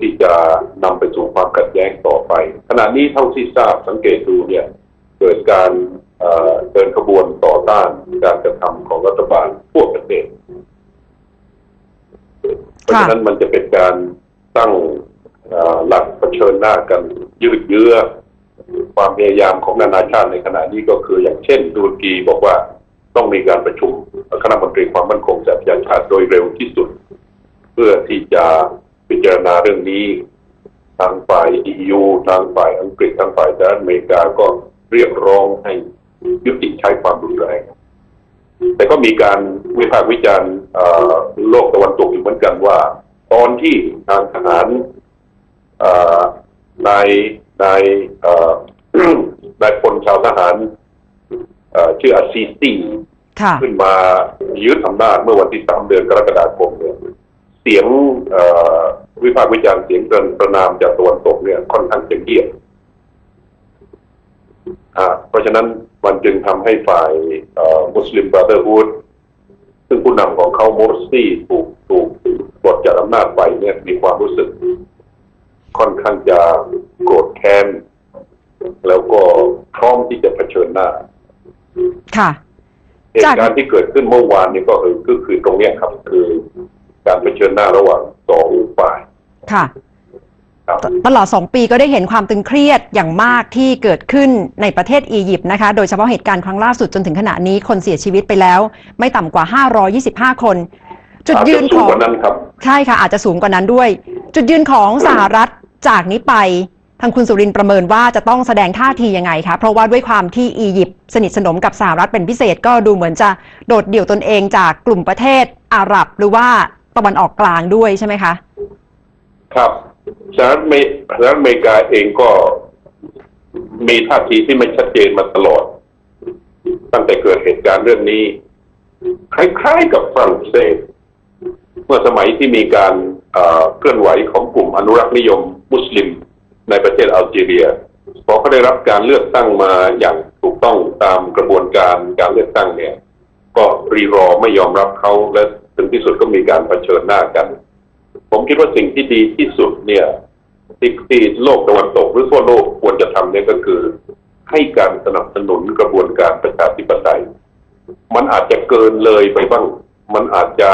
ที่จะนำไปสู่ความขัดแย้งต่อไป ขณะนี้เท่าที่ทราบสังเกตดูเนี่ยเกิดการเอ่อเดินขบวนต่อต้านการกระทำของรัฐบาลทั่วประเทศเพราะฉะนั้นมันจะเป็นการตั้งเอ่อหลักเผชิญหน้ากันยืดเยื้อ ความพยายามของนานาชาติในขณะนี้ก็คืออย่างเช่นตุรกีบอกว่าต้องมีการประชุมคณะมนตรีความมั่นคงสหประชาชาติโดยเร็วที่สุด เพื่อที่จะ พิจารณาเรื่องนี้ ทางฝ่าย EU ทางฝ่ายอังกฤษทางฝ่ายสหรัฐอเมริกาก็เรียกร้องให้ยุติใช้ความรุนแรงแต่ก็มีการวิพากษ์วิจารณ์เอ่อโลกตะวันตกอยู่เหมือนกันว่า ตอนที่ทางทหารเอ่อนายนายเอ่อนายพลชาวทหารเอ่อชื่ออาซีซีค่ะขึ้นมายึดอำนาจเมื่อวันที่สามเดือนกรกฎาคมเนี่ยเสียงเอ่อ วิพากษ์วิจารณ์เสียงประนามจากตะวันตกเนี่ยค่อนข้างจะเงียบอ่าเพราะฉะนั้นมันจึงทำให้ฝ่ายมุสลิมบราเธอร์ฮูดซึ่งผู้นำของเขาโมรซี่ถูกถูกปลดจากอำนาจไปเนี่ยมีความรู้สึก ค่อนข้างจะโกรธแค้น แล้วก็พร้อมที่จะเผชิญหน้า ค่ะเหตุการณ์ที่เกิดขึ้นเมื่อวานนี้ก็คือก็คือตรงเนี้ยครับ คือการเผชิญหน้าระหว่างสองฝ่าย ค่ะ ครับ ตลอด 2 ปีก็ได้เห็นความตึงเครียดอย่างมากที่เกิดขึ้นในประเทศอียิปต์นะคะ โดยเฉพาะเหตุการณ์ครั้งล่าสุดจนถึงขณะนี้คนเสียชีวิตไปแล้ว ไม่ต่ำกว่า 525 คน จุดยืนอาจจะขสูอง กว่านั้นครับ ใช่ค่ะ อาจจะสูงกว่านั้นด้วย จุดยืนของสหรัฐจากนี้ไป ทางคุณสุรินทร์ประเมินว่าจะต้องแสดงท่าทียังไงคะเพราะว่าด้วยความที่อียิปต์สนิทสนมกับสหรัฐเป็นพิเศษก็ดูเหมือนจะโดดเดี่ยวตนเองจากกลุ่มประเทศอาหรับหรือว่าตะวันออกกลางด้วยใช่ไหมคะ ครับสหรัฐอเมริกาเองก็มีท่าทีที่ไม่ชัดเจนมาตลอด ตั้งแต่เกิดเหตุการณ์เรื่องนี้ คล้ายๆกับฝรั่งเศส เมื่อสมัยที่มีการเอ่อเคลื่อนไหวของกลุ่มอนุรักษ์นิยมมุสลิมในประเทศอัลจีเรียพอเขาได้รับการเลือกตั้งมาอย่างถูกต้องตามกระบวนการการเลือกตั้งเนี่ย ก็รีรอไม่ยอมรับเขาและถึงที่สุดก็มีการเผชิญหน้ากัน ผมคิดว่าสิ่งที่ดีที่สุดเนี่ยที่ที่โลกตะวันตกหรือทั่วโลกควรจะทำเนี่ยก็คือ ให้การสนับสนุนกระบวนการประชาธิปไตย มันอาจจะเกินเลยไปบ้าง มันอาจจะ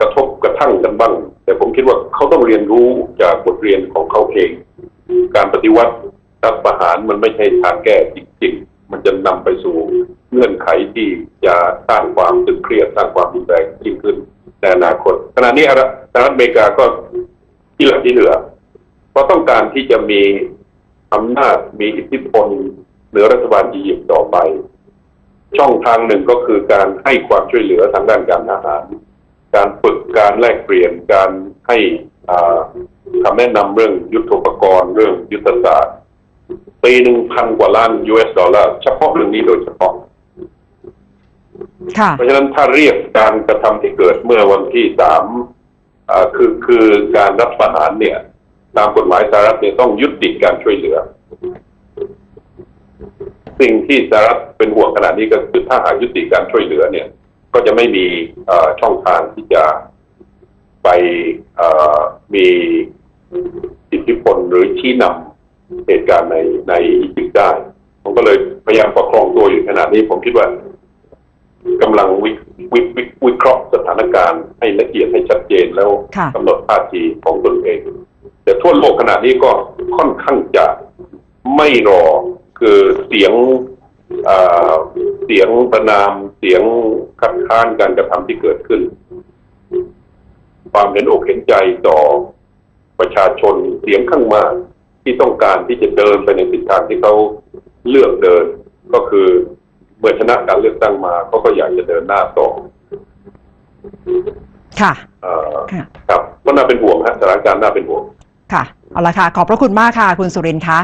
กระทบกระทั่งกันบ้าง แต่ผมคิดว่าเขาต้องเรียนรู้จากบทเรียนของเขาเอง การปฏิวัติรัฐประหารมันไม่ใช่ทางแก้จริงๆ มันจะนำไปสู่เงื่อนไขที่จะสร้างความตึงเครียดสร้างความรุนแรงยิ่งขึ้น ในอนาคตขณะนี้สหรัฐอเมริกาก็ที่เหลือที่เหลือ เพราะต้องการที่จะมีอำนาจมีอิทธิพลเหนือรัฐบาลอียิปต์ต่อไป ช่องทางหนึ่งก็คือการให้ความช่วยเหลือทางด้านการทหาร การฝึกการแลกเปลี่ยนการให้คำแนะนำเรื่องยุทธปกรณ์เรื่องยุทธศาสตร์ปีหนึ่งพันกว่าล้าน US ดอลลาร์เฉพาะเรื่องนี้โดยเฉพาะ เพราะฉะนั้นถ้าเรียกการกระทำที่เกิดเมื่อวันที่สามคือคือการรัฐประหารเนี่ย ตามกฎหมายสหรัฐเนี่ยต้องยุติการช่วยเหลือ สิ่งที่สหรัฐเป็นห่วงขนาดนี้ก็คือถ้าหากยุติการช่วยเหลือเนี่ย ก็จะไม่มีช่องทางที่จะไปมีอิทธิพลหรือชี้นำเหตุการณ์ในในอียิปต์ได้ ผมก็เลยพยายามประคองตัวอยู่ขนาดนี้ผมคิดว่า กำลังวิวิวิวิเคราะห์สถานการณ์ให้ละเอียดให้ชัดเจนแล้วค่ะกำหนดท่าทีของตนเอง แต่ทั่วโลกขณะนี้ก็ค่อนข้างจะไม่รอคือเสียงอ่าเสียงประนามเสียงคัดค้านการกระทำที่เกิดขึ้น ความเห็นอกเห็นใจต่อประชาชนเสียงข้างมากที่ต้องการที่จะเดินไปในทิศทางที่เขาเลือกเดินก็คือ เมื่อชนะการเลือกตั้งมาเขาก็อยากจะเดินหน้าต่อค่ะเอ่อค่ะ ครับก็น่าเป็นห่วงฮะสถานการณ์น่าเป็นห่วง ค่ะเอาละค่ะ ขอบพระคุณมากค่ะ คุณสุรินทร์คะ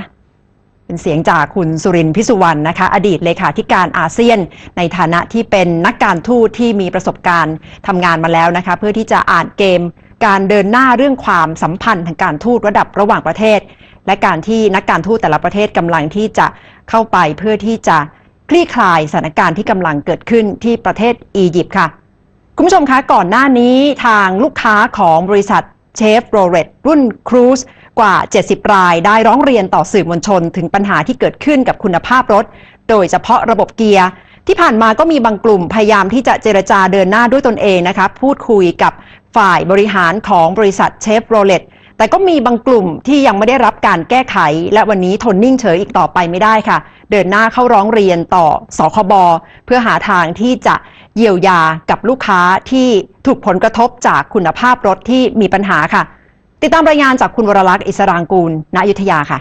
เป็นเสียงจากคุณสุรินทร์พิสุวรรณนะคะ อดีตเลขาธิการอาเซียน ในฐานะที่เป็นนักการทูตที่มีประสบการณ์ทำงานมาแล้วนะคะ เพื่อที่จะอ่านเกม การเดินหน้าเรื่องความสัมพันธ์ทางการทูตระดับระหว่างประเทศ และการที่นักการทูตแต่ละประเทศกำลังที่จะเข้าไปเพื่อที่จะ คลี่คลายสถานการณ์ที่กำลังเกิดขึ้นที่ประเทศอียิปต์ค่ะ คุณผู้ชมคะก่อนหน้านี้ทางลูกค้าของบริษัทเชฟโรเลตรุ่นครูซกว่า 70 รายได้ร้องเรียนต่อสื่อมวลชน ถึงปัญหาที่เกิดขึ้นกับคุณภาพรถ โดยเฉพาะระบบเกียร์ที่ผ่านมาก็มีบางกลุ่มพยายามที่จะเจรจาเดินหน้าด้วยตนเองนะคะพูดคุยกับฝ่ายบริหารของบริษัทเชฟโรเลตแต่ก็มีบางกลุ่มที่ยังไม่ได้รับการแก้ไข และวันนี้ทนนิ่งเฉยอีกต่อไปไม่ได้ค่ะ เดินหน้าเข้าร้องเรียนต่อสคบเพื่อหาทางที่จะเยียวยากับลูกค้าที่ถูกผลกระทบจากคุณภาพรถที่มีปัญหาค่ะ ติดตามรายงานจากคุณวรลักษณ์อิสรางกูล ณ อยุธยาค่ะ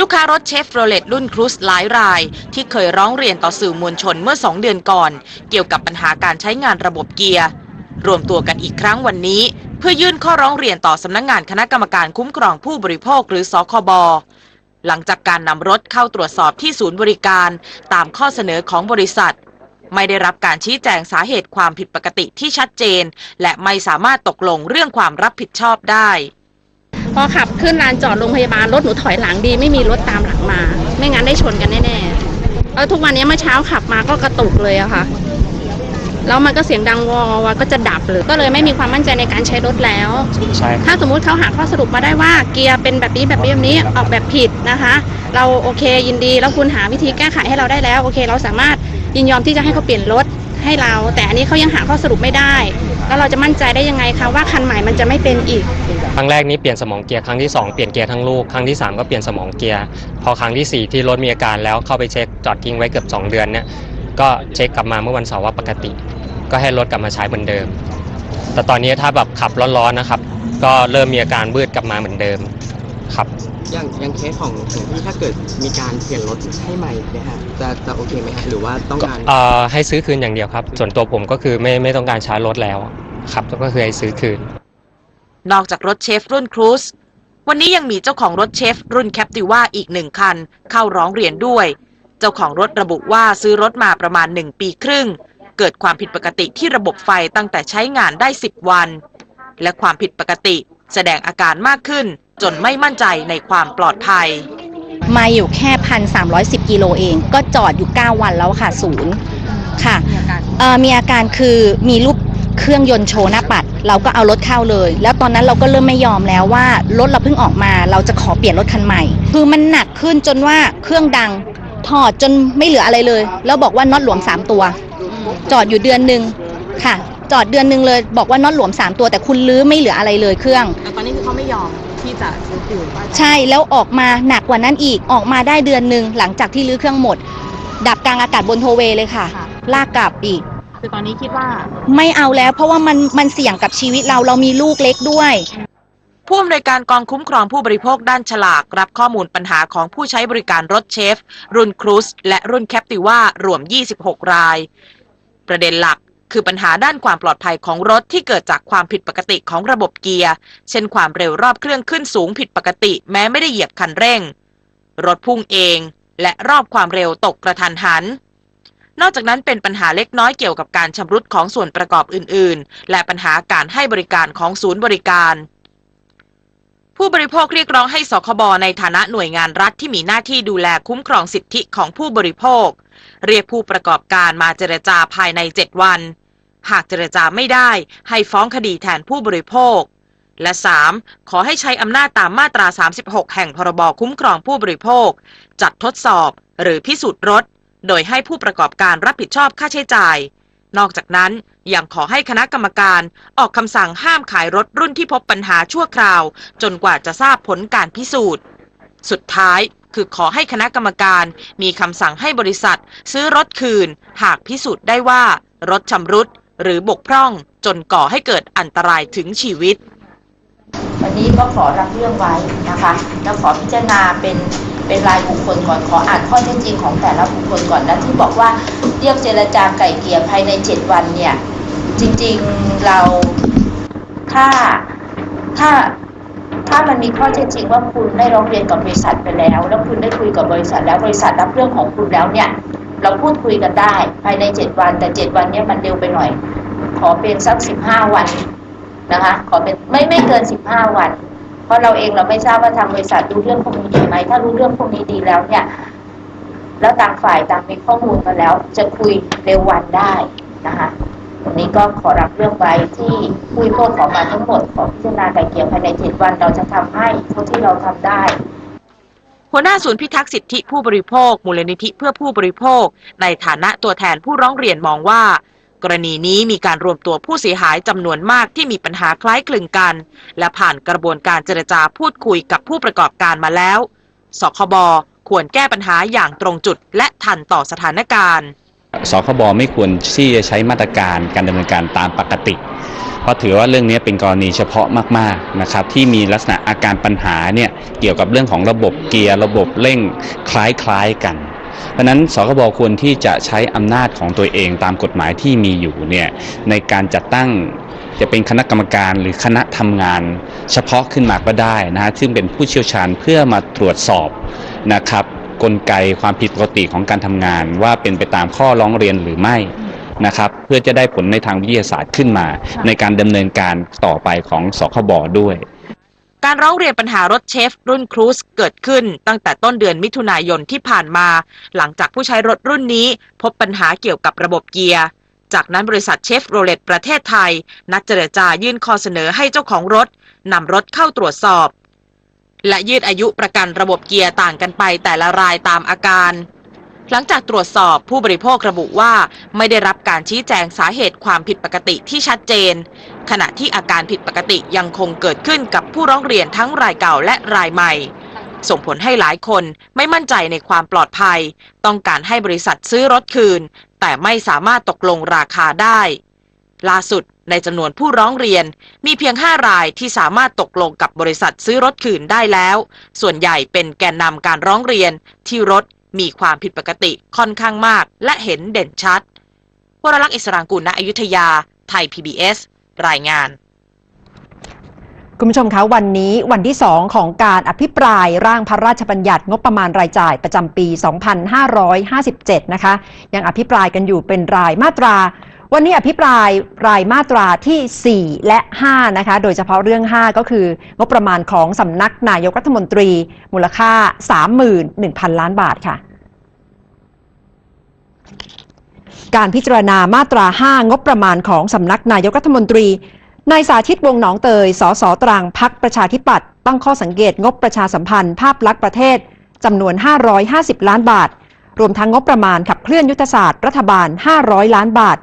ลูกค้ารถเชฟโรเลตรุ่นครูซหลายราย ที่เคยร้องเรียนต่อสื่อมวลชนเมื่อ 2 เดือนก่อน เกี่ยวกับปัญหาการใช้งานระบบเกียร์ รวมตัวกันอีกครั้งวันนี้ เพื่อยื่นข้อร้องเรียนต่อสำนักงงานคณะกรรมการคุ้มครองผู้บริโภคหรือสคบ หลังจากการนำรถเข้าตรวจสอบที่ศูนย์บริการตามข้อเสนอของบริษัท ไม่ได้รับการชี้แจงสาเหตุความผิดปกติที่ชัดเจน และไม่สามารถตกลงเรื่องความรับผิดชอบได้ พอขับขึ้นลานจอดโรงพยาบาลรถหนูถอยหลังดี ไม่มีรถตามหลังมา ไม่งั้นได้ชนกันแน่ๆแล้วทุกวันนี้เมื่อเช้าขับมาก็กระตุกเลยอะค่ะ แล้วมันก็เสียงดังวอวก็จะดับเลยก็เลยไม่มีความมั่นใจในการใช้รถแล้ว ใช่ถ้าสมมุติเขาหาข้อสรุปมาได้ว่าเกียร์เป็นแบบนี้แบบนี้แบบนี้ออกแบบผิดนะคะ เราโอเคยินดีแล้วคุณหาวิธีแก้ไขให้เราได้แล้วโอเค เราสามารถยินยอมที่จะให้เขาเปลี่ยนรถให้เรา แต่อันนี้เขายังหาข้อสรุปไม่ได้ แล้วเราจะมั่นใจได้ยังไงคะว่าคันใหม่มันจะไม่เป็นอีก ครั้งแรกนี้เปลี่ยนสมองเกียร์ครั้งที่ 2 เปลี่ยนเกียร์ทั้งลูก ครั้งที่ 3 ก็เปลี่ยนสมองเกียร์ พอครั้งทีสี่4 ที่รถมีอาการแล้วเข้าไปเช็คจอดทิ้งไว้เกือบ 2 เดือนเนี่ยก็เช็คกลับมาเมื่อวันเสาร์ว่าปกติ ก็ให้รถกลับมาใช้เหมือนเดิม แต่ตอนนี้ถ้าแบบขับร้อนๆนะครับ ก็เริ่มมีอาการบืดกลับมาเหมือนเดิมครับ อย่างอย่างเคสของของที่ถ้าเกิดมีการเปลี่ยนรถให้ใหม่เนะฮะจะจะโอเคไหมฮะหรือว่าต้องก็การเอ่อให้ซื้อคืนอย่างเดียวครับ ส่วนตัวผมก็คือไม่ไม่ต้องการใช้รถแล้วครับก็คือให้ซื้อคืน นอกจากรถเชฟรุ่นครูซวันนี้ยังมีเจ้าของรถเชฟรุ่นแคปติว่าอีกหนึ่งคัน เข้าร้องเรียนด้วย เจ้าของรถระบุว่าซื้อรถมาประมาณ 1 ปีครึ่ง เกิดความผิดปกติที่ระบบไฟตั้งแต่ใช้งานได้ 10 วัน และความผิดปกติแสดงอาการมากขึ้น จนไม่มั่นใจในความปลอดภัย มาอยู่แค่พันสามกิโลเอง ก็จอดอยู่ 9 วันแล้วค่ะศูนย์ค่ะมีอาการคือมีรูปเครื่องยนต์โชว์หน้าปัด เราก็เอารถเข้าเลย แล้วตอนนั้นเราก็เริ่มไม่ยอมแล้วว่ารถเราเพิ่งออกมา เราจะขอเปลี่ยนรถคันใหม่ คือมันหนักขึ้นจนว่าเครื่องดังถอดจนไม่เหลืออะไรเลย แล้วบอกว่าน็อตหลวม 3 ตัว จอดอยู่เดือนหนึ่งค่ะ จอดเดือนหนึ่งเลยบอกว่าน็อตหลวม 3 ตัวแต่คุณลื้อไม่เหลืออะไรเลยเครื่อง แต่ตอนนี้คือเขาไม่ยอมที่จะซื้อคืนใช่แล้วออกมาหนักกว่านั้นอีกออกมาได้เดือนหนึ่งหลังจากที่รื้อเครื่องหมด ดับกลางอากาศบนโทเวย์เลยค่ะลากกลับอีก คือตอนนี้คิดว่า ไม่เอาแล้วเพราะว่ามันมันเสี่ยงกับชีวิตเราเรามีลูกเล็กด้วย ผู้อำนวยการกองคุ้มครองผู้บริโภคด้านฉลาก รับข้อมูลปัญหาของผู้ใช้บริการรถเชฟ รุ่นครูซและรุ่นแคปติว่ารวม 26 ราย ประเด็นหลักคือปัญหาด้านความปลอดภัยของรถที่เกิดจากความผิดปกติของระบบเกียร์ เช่นความเร็วรอบเครื่องขึ้นสูงผิดปกติแม้ไม่ได้เหยียบคันเร่ง รถพุ่งเอง และรอบความเร็วตกกระทันหัน นอกจากนั้นเป็นปัญหาเล็กน้อยเกี่ยวกับการชำรุดของส่วนประกอบอื่น ๆ และปัญหาการให้บริการของศูนย์บริการ ผู้บริโภคเรียกร้องให้สคบในฐานะหน่วยงานรัฐที่มีหน้าที่ดูแลคุ้มครองสิทธิของผู้บริโภค เรียกผู้ประกอบการมาเจรจาภายใน 7 วัน หากเจรจาไม่ได้ให้ฟ้องคดีแทนผู้บริโภค และ 3. ขอให้ใช้อำนาจตามมาตรา 36 แห่งพรบคุ้มครองผู้บริโภค จัดทดสอบหรือพิสูจน์รถ โดยให้ผู้ประกอบการรับผิดชอบค่าใช้จ่าย นอกจากนั้นยังขอให้คณะกรรมการออกคำสั่งห้ามขายรถรุ่นที่พบปัญหาชั่วคราว จนกว่าจะทราบผลการพิสูจน์ สุดท้ายคือขอให้คณะกรรมการมีคำสั่งให้บริษัท ซื้อรถคืน หากพิสูจน์ได้ว่า รถชำรุด หรือบกพร่องจนก่อให้เกิดอันตรายถึงชีวิต วันนี้ก็ขอรับเรื่องไว้นะคะ แล้วขอพิจารณาเป็น เป็นรายบุคคลก่อนขออ่านข้อเท็จจริงของแต่ละบุคคลก่อนและที่บอกว่าเรียกเจรจาไก่เกลี่ยภายใน 7 วันเนี่ย จริงๆเราถ้าถ้าถ้ามันมีข้อเท็จจริงว่าคุณได้ร้องเรียนกับบริษัทไปแล้ว แล้วคุณได้คุยกับบริษัทแล้วบริษัทรับเรื่องของคุณแล้วเนี่ย เราพูดคุยกันได้ ภายใน 7 วัน แต่ 7 วันเนี้มันเร็วไปหน่อย ขอเป็นสัก 15 วันนะคะ ขอเป็นไม่ไม่เกิน 15 วัน เพราะเราเองเราไม่ทราบว่าทางบริษัทรู้เรื่องพวกนี้ดีไหมถ้ารู้เรื่องพวกนี้ดีแล้วเนี่ย แล้วต่างฝ่ายต่างมีข้อมูลมาแล้ว จะคุยเร็ววันได้นะคะวันนี้ก็ขอรับเรื่องไว้ที่ผู้บริโภคขอมาทั้งหมดขอพิจารณาไกลเกี่ยวภายใน7วันเราจะทำให้เท่าที่เราทำได้หัวหน้าศูนย์พิทักษ์สิทธิผู้บริโภค มูลนิธิเพื่อผู้บริโภค ในฐานะตัวแทนผู้ร้องเรียนมองว่า กรณีนี้มีการรวมตัวผู้เสียหายจำนวนมากที่มีปัญหาคล้ายคลึงกัน และผ่านกระบวนการเจรจาพูดคุยกับผู้ประกอบการมาแล้ว สคบควรแก้ปัญหาอย่างตรงจุดและทันต่อสถานการณ์ สคบไม่ควรที่จะใช้มาตรการการดำเนินการตามปกติ เพราะถือว่าเรื่องนี้เป็นกรณีเฉพาะมากๆนะครับที่มีลักษณะอาการปัญหาเนี่ยเกี่ยวกับเรื่องของระบบเกียร์ระบบเร่งคล้ายๆกัน เพราะนั้นสคบควรที่จะใช้อำนาจของตัวเองตามกฎหมายที่มีอยู่เนี่ยในการจัดตั้งจะเป็นคณะกรรมการหรือคณะทำงานเฉพาะขึ้นมาก็ได้นะฮะซึ่งเป็นผู้เชี่ยวชาญเพื่อมาตรวจสอบนะครับกลไกความผิดปกติของการทำงาน ว่าเป็นไปตามข้อร้องเรียนหรือไม่นะครับ เพื่อจะได้ผลในทางวิทยาศาสตร์ขึ้นมา ในการดำเนินการต่อไปของสคบด้วย การร้องเรียนปัญหารถเชฟรุ่นครูซเกิดขึ้นตั้งแต่ต้นเดือนมิถุนายนที่ผ่านมา หลังจากผู้ใช้รถรุ่นนี้ พบปัญหาเกี่ยวกับระบบเกียร์ จากนั้นบริษัทเชฟโรเลตประเทศไทย นัดเจรจายื่นข้อเสนอให้เจ้าของรถนำรถเข้าตรวจสอบ และยืดอายุประกันระบบเกียร์ต่างกันไปแต่ละรายตามอาการหลังจากตรวจสอบผู้บริโภคระบุว่า ไม่ได้รับการชี้แจงสาเหตุความผิดปกติที่ชัดเจน ขณะที่อาการผิดปกติยังคงเกิดขึ้นกับผู้ร้องเรียนทั้งรายเก่าและรายใหม่ ส่งผลให้หลายคนไม่มั่นใจในความปลอดภัย ต้องการให้บริษัทซื้อรถคืน แต่ไม่สามารถตกลงราคาได้ ล่าสุดในจำนวนผู้ร้องเรียนมีเพียง 5 รายที่สามารถตกลงกับบริษัทซื้อรถคืนได้แล้ว ส่วนใหญ่เป็นแกนนำการร้องเรียนที่รถมีความผิดปกติค่อนข้างมากและเห็นเด่นชัดวรลักษณ์อิสรางกุลณอยุธยา ไทย PBS รายงานคุณผู้ชมคะวันนี้วันที่ 2 ของการอภิปรายร่างพระราชบัญญัติงบประมาณรายจ่ายประจำปี 2557 นะคะ ยังอภิปรายกันอยู่เป็นรายมาตรา วันนี้อภิปรายรายมาตราที่ 4 และ 5 นะคะ โดยเฉพาะเรื่อง 5 ก็คืองบประมาณของสำนักนายกรัฐมนตรี มูลค่า 31,000 ล้านบาทค่ะ การพิจารณามาตรา 5 งบประมาณของสำนักนายกรัฐมนตรีนายสาธิตวงหนองเตย สสตรังพักประชาธิปัตย์ตั้งข้อสังเกตงบประชาสัมพันธ์ภาพลักษณ์ประเทศจำนวน 550 ล้านบาท รวมทั้งงบประมาณขับเคลื่อนยุทธศาสตร์รัฐบาล 500 ล้านบาท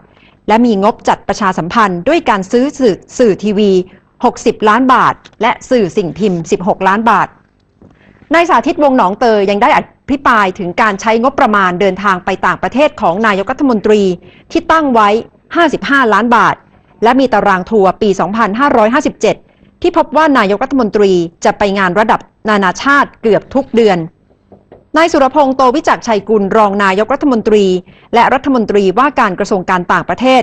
และมีงบจัดประชาสัมพันธ์ด้วยการซื้อสื่อสื่อทีวี 60 ล้านบาท และสื่อสิ่งพิมพ์ 16 ล้านบาทนายสาธิตวงหนองเตยยังได้ อภิปรายถึงการใช้งบประมาณเดินทางไปต่างประเทศของนายกรัฐมนตรีที่ตั้งไว้ 55 ล้านบาท และมีตารางทัวร์ปี 2557 ที่พบว่านายกรัฐมนตรีจะไปงานระดับนานาชาติเกือบทุกเดือน นายสุรพงษ์โตวิจักชัยกุลรองนายกรัฐมนตรี และรัฐมนตรีว่าการกระทรวงการต่างประเทศ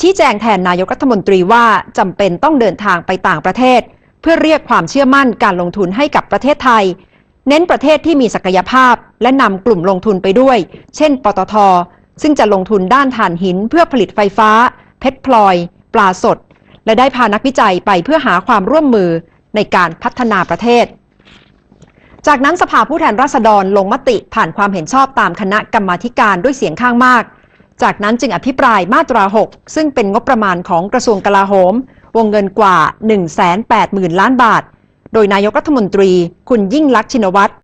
ชี้แจงแทนนายกรัฐมนตรีว่าจำเป็นต้องเดินทางไปต่างประเทศ เพื่อเรียกความเชื่อมั่นการลงทุนให้กับประเทศไทย เน้นประเทศที่มีศักยภาพ และนำกลุ่มลงทุนไปด้วย เช่น ปตท ซึ่งจะลงทุนด้านถ่านหินเพื่อผลิตไฟฟ้า เพชรพลอย ปลาสด และได้พานักวิจัยไปเพื่อหาความร่วมมือในการพัฒนาประเทศ จากนั้นสภาผู้แทนราษฎรลงมติผ่านความเห็นชอบตามคณะกรรมาการด้วยเสียงข้างมาก จากนั้นจึงอภิปรายมาตรา 6 ซึ่งเป็นงบประมาณของกระทรวงกลาโหม วงเงินกว่า 180,000 ล้านบาท โดยนายกรัฐมนตรี คุณยิ่งลักษณ์ชินวัตร